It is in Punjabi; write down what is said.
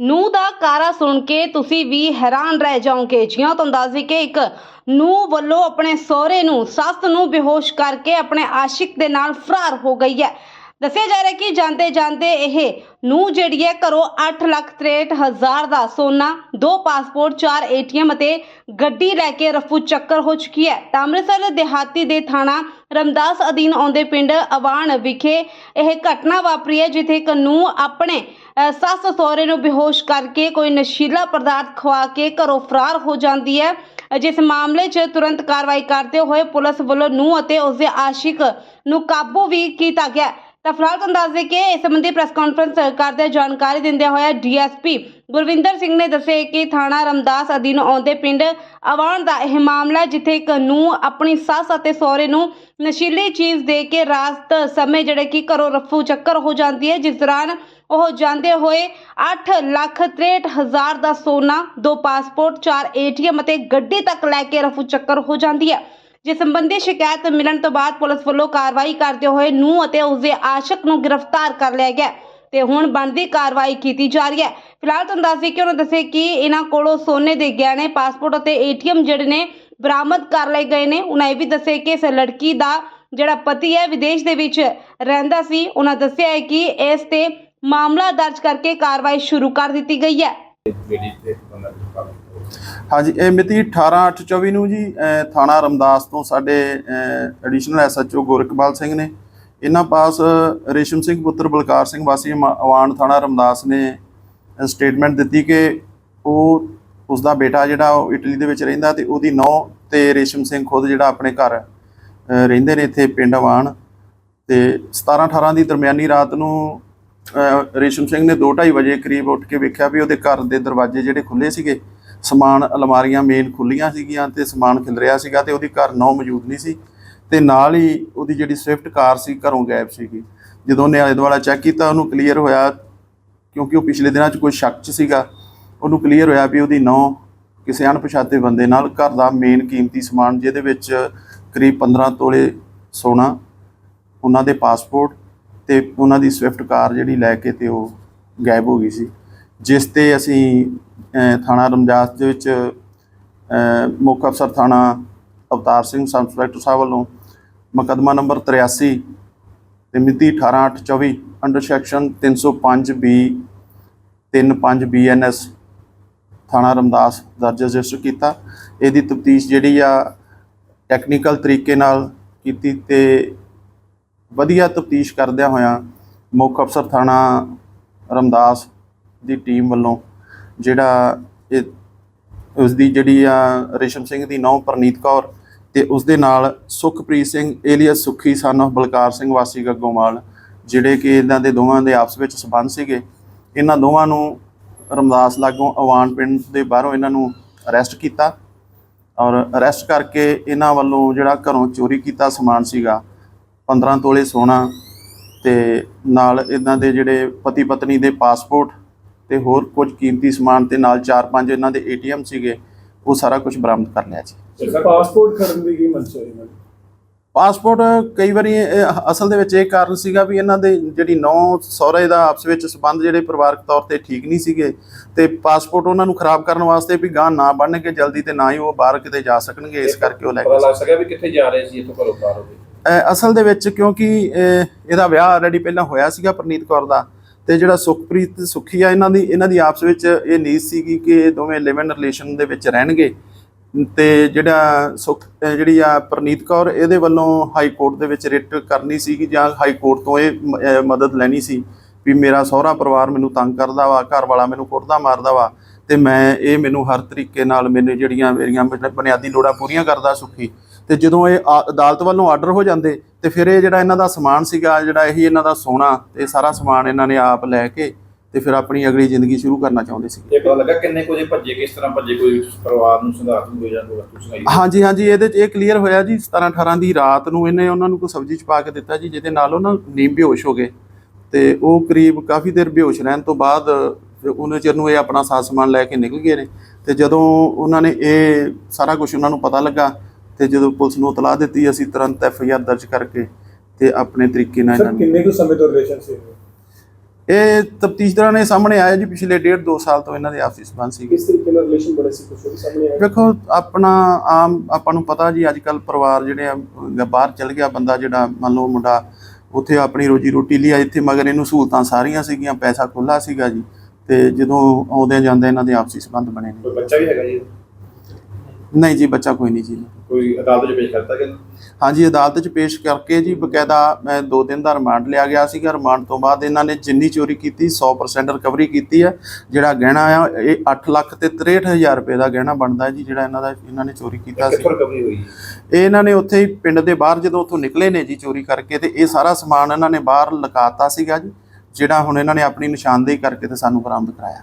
ਨੂੰ ਦਾ ਕਾਰਾ ਸੁਣ ਕੇ ਤੁਸੀਂ ਵੀ ਹੈਰਾਨ ਰਹਿ ਜਾਓਗੇ। ਜਿਉਂ ਤੁਹਾਨੂੰ ਦੱਸ ਦਈਏ ਕਿ ਇੱਕ ਨੂੰ ਵੱਲੋਂ ਆਪਣੇ ਸਹੁਰੇ ਨੂੰ, ਸੱਸ ਨੂੰ ਬੇਹੋਸ਼ ਕਰਕੇ ਆਪਣੇ ਆਸ਼ਿਕ ਦੇ ਨਾਲ ਫਰਾਰ ਹੋ ਗਈ ਹੈ। ਦੱਸਿਆ ਜਾ ਰਿਹਾ ਕਿ ਜਾਂਦੇ ਜਾਂਦੇ ਇਹ ਨੂੰ ਜਿਹੜੀ ਹੈ ਘਰੋਂ 8 ਲੱਖ 63 ਹਜ਼ਾਰ ਦਾ ਸੋਨਾ, ਦੋ ਪਾਸਪੋਰਟ, ਚਾਰ ਏਟੀਐਮ ਅਤੇ ਗੱਡੀ ਲੈ ਕੇ ਰਫੂ ਚੱਕਰ ਹੋ ਚੁੱਕੀ ਹੈ। ਤਾਂ ਅੰਮ੍ਰਿਤਸਰ ਦਿਹਾਤੀ ਦੇ ਥਾਣਾ ਰਮਦਾਸ ਅਧੀਨ ਆਉਂਦੇ ਪਿੰਡ ਅਵਾਨ ਵਿਖੇ ਇਹ ਘਟਨਾ ਵਾਪਰੀ ਹੈ, ਜਿੱਥੇ ਇੱਕ ਨੂੰ ਆਪਣੇ ਸੱਸ ਸਹੁਰੇ ਨੂੰ ਬੇਹੋਸ਼ ਕਰਕੇ ਕੋਈ ਨਸ਼ੀਲਾ ਪਦਾਰਥ ਖਵਾ ਕੇ ਘਰੋਂ ਫਰਾਰ ਹੋ ਜਾਂਦੀ ਹੈ। ਜਿਸ ਮਾਮਲੇ 'ਚ ਤੁਰੰਤ ਕਾਰਵਾਈ ਕਰਦੇ ਹੋਏ ਪੁਲਿਸ ਵੱਲੋਂ ਨੂੰ ਅਤੇ ਉਸਦੇ ਆਸ਼ਿਕ ਨੂੰ ਕਾਬੂ ਵੀ ਕੀਤਾ ਗਿਆ ਤਾਂ ਫਿਲਹਾਲ ਤੁਹਾਨੂੰ ਦੱਸ ਦੇ ਕਿ ਇਸ ਸੰਬੰਧੀ ਪ੍ਰੈਸ ਕਾਨਫਰੰਸ ਕਰਦੇ ਜਾਣਕਾਰੀ ਦਿੰਦਿਆਂ ਹੋਇਆ ਡੀਐਸਪੀ ਗੁਰਵਿੰਦਰ ਸਿੰਘ ਨੇ ਦੱਸਿਆ ਕਿ ਥਾਣਾ ਰਮਦਾਸ ਅਧੀਨ ਆਉਂਦੇ ਪਿੰਡ ਅਵਾਨ ਦਾ ਇਹ ਮਾਮਲਾ ਜਿੱਥੇ ਇੱਕ ਨੂੰ ਆਪਣੀ ਸੱਸ ਅਤੇ ਸਹੁਰੇ ਨੂੰ ਨਸ਼ੀਲੀ ਚੀਜ਼ ਦੇ ਕੇ ਰਾਤ ਸਮੇਂ ਜਿਹੜੇ ਕਿ ਘਰੋਂ ਰਫੂ ਚੱਕਰ ਹੋ ਜਾਂਦੀ ਹੈ, ਜਿਸ ਦੌਰਾਨ ਉਹ ਜਾਂਦੇ ਹੋਏ 8 ਲੱਖ 63 ਹਜ਼ਾਰ ਦਾ ਸੋਨਾ, ਦੋ ਪਾਸਪੋਰਟ, ਚਾਰ ਏਟੀਐਮ ਅਤੇ ਗੱਡੀ ਤੱਕ ਲੈ ਕੇ ਰਫੂ ਚੱਕਰ ਹੋ ਜਾਂਦੀ ਹੈ। ਜਿਸ ਸੰਬੰਧੀ ਸ਼ਿਕਾਇਤ ਮਿਲਣ ਤੋਂ ਬਾਅਦ ਪੁਲਿਸ ਵੱਲੋਂ ਕਾਰਵਾਈ ਕਰਦੇ ਹੋਏ ਨੂੰ ਅਤੇ ਉਸਦੇ ਆਸ਼ਕ ਨੂੰ ਗ੍ਰਿਫਤਾਰ ਕਰ ਲਿਆ ਗਿਆ ਤੇ ਹੁਣ ਬਣਦੀ ਕਾਰਵਾਈ ਕੀਤੀ ਜਾ ਰਹੀ ਹੈ। ਫਿਲਹਾਲ ਤੁਹਾਨੂੰ ਦੱਸ ਦਈਏ ਕਿ ਉਹਨਾਂ ਦੱਸਿਆ ਕਿ ਇਹਨਾਂ ਕੋਲੋਂ ਸੋਨੇ ਦੇ ਗਹਿਣੇ, ਪਾਸਪੋਰਟ ਅਤੇ ਏਟੀਐਮ ਜਿਹੜੇ ਨੇ ਬਰਾਮਦ ਕਰ ਲਏ ਗਏ ਨੇ। ਉਹਨਾਂ ਇਹ ਵੀ ਦੱਸਿਆ ਕਿ ਇਸ ਲੜਕੀ ਦਾ ਜਿਹੜਾ ਪਤੀ ਹੈ, ਵਿਦੇਸ਼ ਦੇ ਵਿੱਚ ਰਹਿੰਦਾ ਸੀ। ਉਹਨਾਂ ਦੱਸਿਆ ਹੈ ਕਿ ਇਸ ਤੇ ਮਾਮਲਾ ਦਰਜ ਕਰਕੇ ਕਾਰਵਾਈ ਸ਼ੁਰੂ ਕਰ ਦਿੱਤੀ ਗਈ ਹੈ। ਜਿਹੜੀ ਤੇ ਉਹਨਾਂ ਹਾਂਜੀ, ਇਹ ਮਿਤੀ 18/8/24 ਨੂੰ ਜੀ ਥਾਣਾ ਰਮਦਾਸ ਤੋਂ ਸਾਡੇ ਐਡੀਸ਼ਨਲ ਐਸਐਚਓ ਗੋਰਖਪਾਲ ਸਿੰਘ ਨੇ ਇਹਨਾਂ ਪਾਸ ਰੇਸ਼ਮ ਸਿੰਘ ਪੁੱਤਰ ਬਲਕਾਰ ਸਿੰਘ ਵਾਸੀ ਮ- ਅਵਾਨ ਥਾਣਾ ਰਮਦਾਸ ਨੇ ਸਟੇਟਮੈਂਟ ਦਿੱਤੀ ਕਿ ਉਹ ਉਸ ਦਾ ਬੇਟਾ ਜਿਹੜਾ ਉਹ ਇਟਲੀ ਦੇ ਵਿੱਚ ਰਹਿੰਦਾ ਤੇ ਉਹਦੀ ਨੌ ਤੇ ਰੇਸ਼ਮ ਸਿੰਘ ਖੁਦ ਜਿਹੜਾ ਆਪਣੇ ਘਰ ਰਹਿੰਦੇ ਨੇ ਇੱਥੇ ਪਿੰਡ ਅਵਾਨ ਤੇ 17 18 ਦੀ ਦਰਮਿਆਨੀ ਰਾਤ ਨੂੰ ਰੇਸ਼ਮ ਸਿੰਘ ਨੇ 2:30 ਵਜੇ ਕਰੀਬ ਉੱਠ ਕੇ ਵੇਖਿਆ ਵੀ ਉਹਦੇ ਘਰ ਦੇ ਦਰਵਾਜ਼ੇ ਜਿਹੜੇ ਖੁੱਲੇ ਸੀਗੇ, ਸਮਾਨ ਅਲਮਾਰੀਆਂ ਮੇਨ ਖੁੱਲੀਆਂ ਸੀਗੀਆਂ ਤੇ ਸਮਾਨ ਖਿਲ ਰਿਹਾ ਸੀਗਾ ਤੇ ਉਹਦੀ ਘਰ ਨੌ ਮੌਜੂਦ ਨਹੀਂ ਸੀ। ਤੇ ਨਾਲ ਹੀ ਉਹਦੀ ਜਿਹੜੀ ਸਵਿਫਟ ਕਾਰ ਸੀ, ਘਰੋਂ ਗਾਇਬ ਸੀਗੀ। ਜਦੋਂ ਉਹਨੇ ਆਲੇ ਦੁਆਲਾ ਚੈੱਕ ਕੀਤਾ, ਉਹਨੂੰ ਕਲੀਅਰ ਹੋਇਆ, ਕਿਉਂਕਿ ਉਹ ਪਿਛਲੇ ਦਿਨਾਂ 'ਚ ਕੋਈ ਸ਼ੱਕ 'ਚ ਸੀਗਾ, ਉਹਨੂੰ ਕਲੀਅਰ ਹੋਇਆ ਵੀ ਉਹਦੀ ਨੌ ਕਿਸੇ ਅਣਪਛਾਤੇ ਬੰਦੇ ਨਾਲ ਘਰ ਦਾ ਮੇਨ ਕੀਮਤੀ ਸਮਾਨ, ਜਿਹਦੇ ਵਿੱਚ ਕਰੀਬ 15 ਤੋਲੇ ਸੋਨਾ, ਉਹਨਾਂ ਦੇ ਪਾਸਪੋਰਟ ਤੇ ਉਹਨਾਂ ਦੀ ਸਵਿਫਟ ਕਾਰ ਜਿਹੜੀ ਲੈ ਕੇ ਤੇ ਉਹ ਗਾਇਬ ਹੋ ਗਈ ਸੀ। ਜਿਸ ਤੇ ਅਸੀਂ ਥਾਣਾ ਰਮਜਾਸ ਦੇ ਵਿੱਚ ਮੁੱਖ ਅਫਸਰ ਥਾਣਾ ਅਵਤਾਰ ਸਿੰਘ, ਸਬ ਇੰਸਪੈਕਟਰ ਸਾਹਿਬ ਵੱਲੋਂ ਮੁਕੱਦਮਾ ਨੰਬਰ 83 ਤੇ ਮਿਤੀ 18/8/24 ਅੰਡਰ ਸੈਕਸ਼ਨ 305 ਬੀ 35 ਬੀਐਨਐਸ ਥਾਣਾ ਰਮਦਾਸ ਦਰਜ ਰਜਿਸਟਰ ਕੀਤਾ। ਇਹਦੀ ਤਫਤੀਸ਼ ਜਿਹੜੀ ਆ ਟੈਕਨੀਕਲ ਤਰੀਕੇ ਨਾਲ ਕੀਤੀ ਤੇ ਵਧੀਆ ਤਫਤੀਸ਼ ਕਰਦਿਆਂ ਹੋਇਆਂ ਮੁੱਖ ਅਫਸਰ ਥਾਣਾ ਰਮਦਾਸ ਦੀ ਟੀਮ ਵੱਲੋਂ ਜਿਹੜਾ ਇਹ ਉਸ ਦੀ ਜਿਹੜੀ ਆ ਰੇਸ਼ਮ ਸਿੰਘ ਦੀ ਨੌ ਪ੍ਰਨੀਤ ਕੌਰ ਤੇ ਉਸ ਦੇ ਨਾਲ ਸੁਖਪ੍ਰੀਤ ਸਿੰਘ ਏਲੀਅਸ ਸੁਖੀ ਸਨ of ਬਲਕਾਰ ਸਿੰਘ, ਵਾਸੀ ਗੱਗੋਮਾਲ ਜਿਹੜੇ ਕਿ ਇਹਨਾਂ ਦੇ ਦੋਵਾਂ ਦੇ ਆਪਸ ਵਿੱਚ ਸਬੰਧ ਸੀਗੇ, ਇਹਨਾਂ ਦੋਵਾਂ ਨੂੰ ਰਮਦਾਸ ਲਾਗੋਂ ਅਵਾਨ ਪਿੰਡ ਦੇ ਬਾਹਰੋਂ ਇਹਨਾਂ ਨੂੰ ਅਰੈਸਟ ਕੀਤਾ ਔਰ ਅਰੈਸਟ ਕਰਕੇ ਇਹਨਾਂ ਵੱਲੋਂ ਜਿਹੜਾ ਘਰੋਂ ਚੋਰੀ ਕੀਤਾ ਸਮਾਨ ਸੀਗਾ 15 ਤੋਲੇ ਸੋਨਾ ਤੇ ਨਾਲ ਇਹਨਾਂ ਦੇ ਜਿਹੜੇ ਪਤੀ ਪਤਨੀ ਦੇ ਪਾਸਪੋਰਟ ਤੇ ਹੋਰ ਕੁਝ ਕੀਮਤੀ ਸਮਾਨ ਤੇ ਨਾਲ 4-5 ਇਹਨਾਂ ਦੇ ਏਟੀਐਮ ਸੀਗੇ, ਉਹ ਸਾਰਾ ਕੁਝ ਬਰਾਮਦ ਕਰ ਲਿਆ ਜੀ। ਪਾਸਪੋਰਟ ਖੜਨ ਦੀ ਕੀ ਮਨਸ਼ਾ ਹੈ? ਇਹਨਾਂ ਦੀ ਪਾਸਪੋਰਟ ਕਈ ਵਾਰੀ ਇਹ ਅਸਲ ਦੇ ਵਿੱਚ ਇਹ ਕਾਰਨ ਸੀਗਾ ਵੀ ਇਹਨਾਂ ਦੇ ਜਿਹੜੀ ਨੌ ਸਹੁਰੇ ਦਾ ਆਪਸ ਵਿੱਚ ਸਬੰਧ ਜਿਹੜੇ ਪਰਿਵਾਰਕ ਤੌਰ ਤੇ ਠੀਕ ਨਹੀਂ ਸੀਗੇ ਤੇ ਪਾਸਪੋਰਟ ਉਹਨਾਂ ਨੂੰ ਖਰਾਬ ਕਰਨ ਵਾਸਤੇ ਵੀ ਗਾਂ ਨਾ ਬਣਨਗੇ ਜਲਦੀ ਤੇ ਨਾ ਹੀ ਉਹ ਬਾਹਰ ਕਿਤੇ ਜਾ ਸਕਣਗੇ ਇਸ ਕਰਕੇ ਉਹ ਲੈ ਪਤਾ ਕੇ ਲੱਗ ਸਕਿਆ ਵੀ ਕਿੱਥੇ ਜਾ ਰਹੇ ਸੀ ਇੱਥੋਂ ਘਰੋਂ ਬਾਹਰ ਹੋ ਗਏ ਅਸਲ ਦੇ ਵਿੱਚ ਕਿਉਂਕਿ ਇਹਦਾ ਵਿਆਹ ਆਲਰੇਡੀ ਪਹਿਲਾਂ ਹੋਇਆ ਸੀਗਾ ਪ੍ਰਨੀਤ ਕੌਰ ਦਾ ਤੇ ਜਿਹੜਾ ਸੁਖਪ੍ਰੀਤ ਸੁਖੀ ਆ ਇਹਨਾਂ ਦੀ ਇਹਨਾਂ ਦੀ ਆਪਸ ਵਿੱਚ ਇਹ ਨੀਤ ਸੀਗੀ ਕਿ ਇਹ ਦੋਵੇਂ ਲਿਵ ਇਨ ਰਿਲੇਸ਼ਨ ਦੇ ਵਿੱਚ ਰਹਿਣਗੇ। ਤੇ ਜਿਹੜਾ ਸੁਖ ਜਿਹੜੀ ਆ ਪ੍ਰਨੀਤ ਕੌਰ, ਇਹਦੇ ਵੱਲੋਂ ਹਾਈ ਕੋਰਟ ਦੇ ਵਿੱਚ ਰਿਟ ਕਰਨੀ ਸੀਗੀ ਜਾਂ ਹਾਈ ਕੋਰਟ ਤੋਂ ਇਹ ਮਦਦ ਲੈਣੀ ਸੀ ਵੀ ਮੇਰਾ ਸਹੁਰਾ ਪਰਿਵਾਰ ਮੈਨੂੰ ਤੰਗ ਕਰਦਾ ਵਾ, ਘਰ ਵਾਲਾ ਮੈਨੂੰ ਕੁੱਟਦਾ ਮਾਰਦਾ ਵਾ ਤੇ ਮੈਂ ਇਹ ਮੈਨੂੰ ਹਰ ਤਰੀਕੇ ਨਾਲ ਮੈਨੂੰ ਜਿਹੜੀਆਂ ਮੇਰੀਆਂ ਬੁਨਿ- ਬੁਨਿਆਦੀ ਲੋੜਾਂ ਪੂਰੀਆਂ ਕਰਦਾ ਸੁਖੀ। ਤੇ ਜਦੋਂ ਇਹ ਅਦਾਲਤ ਵੱਲੋਂ ਆਰਡਰ ਹੋ ਜਾਂਦੇ ਤੇ ਫਿਰ ਇਹ ਜਿਹੜਾ ਇਹਨਾਂ ਦਾ ਸਮਾਨ ਸੀਗਾ, ਜਿਹੜਾ ਇਹੀ ਇਹਨਾਂ ਦਾ ਸੋਨਾ ਤੇ ਸਾਰਾ ਸਮਾਨ ਇਹਨਾਂ ਨੇ ਆਪ ਲੈ ਕੇ ਤੇ ਫਿਰ ਆਪਣੀ ਅਗਲੀ ਜ਼ਿੰਦਗੀ ਸ਼ੁਰੂ ਕਰਨਾ ਚਾਹੁੰਦੇ ਸੀ। ਇਹ ਪਤਾ ਲੱਗਾ ਕਿੰਨੇ ਕੁ ਭੱਜੇ ਕਿਸ ਤਰ੍ਹਾਂ ਭੱਜੇ? ਕੋਈ ਪਰਿਵਾਰ ਨੂੰ ਸੰਘਾਤ ਨੂੰ ਕੋਈ ਜਾਂ ਕੋਈ ਵਸਤੂ ਸੁਣਾਈ ਹਾਂਜੀ ਹਾਂਜੀ ਇਹਦੇ 'ਚ ਇਹ ਕਲੀਅਰ ਹੋਇਆ ਜੀ 17 18 ਦੀ ਰਾਤ ਨੂੰ ਇਹਨੇ ਉਹਨਾਂ ਨੂੰ ਕੋਈ ਸਬਜ਼ੀ ਚ ਪਾ ਕੇ ਦਿੱਤਾ ਜੀ ਜਿਹਦੇ ਨਾਲ ਉਹਨਾਂ ਨੀਂਦ ਬੇਹੋਸ਼ ਹੋ ਗਏ ਤੇ ਉਹ ਕਰੀਬ ਕਾਫੀ ਦੇਰ ਬੇਹੋਸ਼ ਰਹਿਣ ਤੋਂ ਬਾਅਦ ਫਿਰ ਉਹਨੇ ਚਿਰ ਨੂੰ ਇਹ ਆਪਣਾ ਸਾਥ ਸਮਾਨ ਲੈ ਕੇ ਨਿਕਲ ਗਏ ਨੇ। ਤੇ ਜਦੋਂ ਉਹਨਾਂ ਨੇ ਇਹ ਸਾਰਾ ਕੁਝ ਉਹਨਾਂ ਨੂੰ ਪਤਾ ਲੱਗਾ ਤੇ ਜਦੋਂ ਪੁਲਿਸ ਨੂੰ ਇਤਲਾਹ ਦਿੱਤੀ ਅਸੀਂ ਤੁਰੰਤ ਐਫ ਆਈ ਆਰ ਦਰਜ ਕਰਕੇ ਤੇ ਆਪਣੇ ਤਰੀਕੇ ਨਾਲ ਨੂੰ ਕਿੰਨੇ ਕੁ ਸਮੇਂ ਤੋਂ ਰਿਲੇਸ਼ਨ ਸੀ? ਇਹ ਤਫਤੀਸ਼ਦਾਰਾਂ ਨੇ ਸਾਹਮਣੇ ਆਇਆ ਜੀ ਪਿਛਲੇ ਡੇਢ ਦੋ ਸਾਲ ਤੋਂ ਇਹਨਾਂ ਦੇ ਆਪਸੀ ਸੰਬੰਧ ਸੀ ਕਿਸ ਤਰੀਕੇ ਨਾਲ ਰਿਲੇਸ਼ਨ ਬਣੇ ਸੀ ਕੁਝ ਸਾਹਮਣੇ ਆਇਆ। ਵੇਖੋ ਆਪਣਾ ਆਮ ਆਪਾਂ ਨੂੰ ਪਤਾ ਜੀ ਅੱਜ ਕੱਲ ਪਰਿਵਾਰ ਜਿਹੜੇ ਆ ਬਾਹਰ ਚਲ ਗਿਆ ਬੰਦਾ ਜਿਹੜਾ ਮੰਨ ਲਓ ਮੁੰਡਾ ਉੱਥੇ ਆਪਣੀ ਰੋਜੀ ਰੋਟੀ ਲਈ ਆ ਇੱਥੇ ਮਗਰ ਇਹਨੂੰ ਸਹੂਲਤਾਂ ਸਾਰੀਆਂ ਸੀਗੀਆਂ ਪੈਸਾ ਖੁੱਲਾ ਸੀਗਾ ਜੀ। ਤੇ ਜਦੋਂ ਆਉਂਦੇ ਜਾਂਦੇ ਇਹਨਾਂ ਦੇ ਆਪਸੀ ਸੰਬੰਧ ਬਣੇ ਨੇ। ਕੋਈ ਬੱਚਾ ਵੀ ਹੈਗਾ ਜੀ? ਨਹੀਂ ਜੀ ਬੱਚਾ ਕੋਈ ਨਹੀਂ ਜੀ। ਕੋਈ ਅਦਾਲਤ 'ਚ ਪੇਸ਼ ਕਰਤਾ ਕਿ ਹਾਂਜੀ ਅਦਾਲਤ 'ਚ ਪੇਸ਼ ਕਰਕੇ ਜੀ ਬਕਾਇਦਾ ਮੈਂ 2 ਦਿਨ ਦਾ ਰਿਮਾਂਡ ਲਿਆ ਗਿਆ ਸੀਗਾ। ਰਿਮਾਂਡ ਤੋਂ ਬਾਅਦ ਇਹਨਾਂ ਨੇ ਜਿੰਨੀ ਚੋਰੀ ਕੀਤੀ 100% ਰਿਕਵਰੀ ਕੀਤੀ ਹੈ। ਜਿਹੜਾ ਗਹਿਣਾ ਆ ਇਹ 8 ਲੱਖ ਤੇ 63000 ਰੁਪਏ ਦਾ ਗਹਿਣਾ ਬਣਦਾ ਹੈ ਜੀ ਜਿਹੜਾ ਇਹਨਾਂ ਦਾ ਇਹਨਾਂ ਨੇ ਚੋਰੀ ਕੀਤਾ ਸੀ। ਕਿੱਥੋਂ ਰਿਕਵਰੀ ਹੋਈ? ਇਹ ਇਹਨਾਂ ਨੇ ਉੱਥੇ ਹੀ ਪਿੰਡ ਦੇ ਬਾਹਰ ਜਦੋਂ ਉੱਥੋਂ ਨਿਕਲੇ ਨੇ ਜੀ ਚੋਰੀ ਕਰਕੇ ਤੇ ਇਹ ਸਾਰਾ ਸਮਾਨ ਇਹਨਾਂ ਨੇ ਬਾਹਰ ਲਗਾਤਾ ਸੀਗਾ ਜੀ ਜਿਹੜਾ ਹੁਣ ਇਹਨਾਂ ਨੇ ਆਪਣੀ ਨਿਸ਼ਾਨਦੇਹੀ ਕਰਕੇ ਤੇ ਸਾਨੂੰ ਬਰਾਮਦ ਕਰਾਇਆ।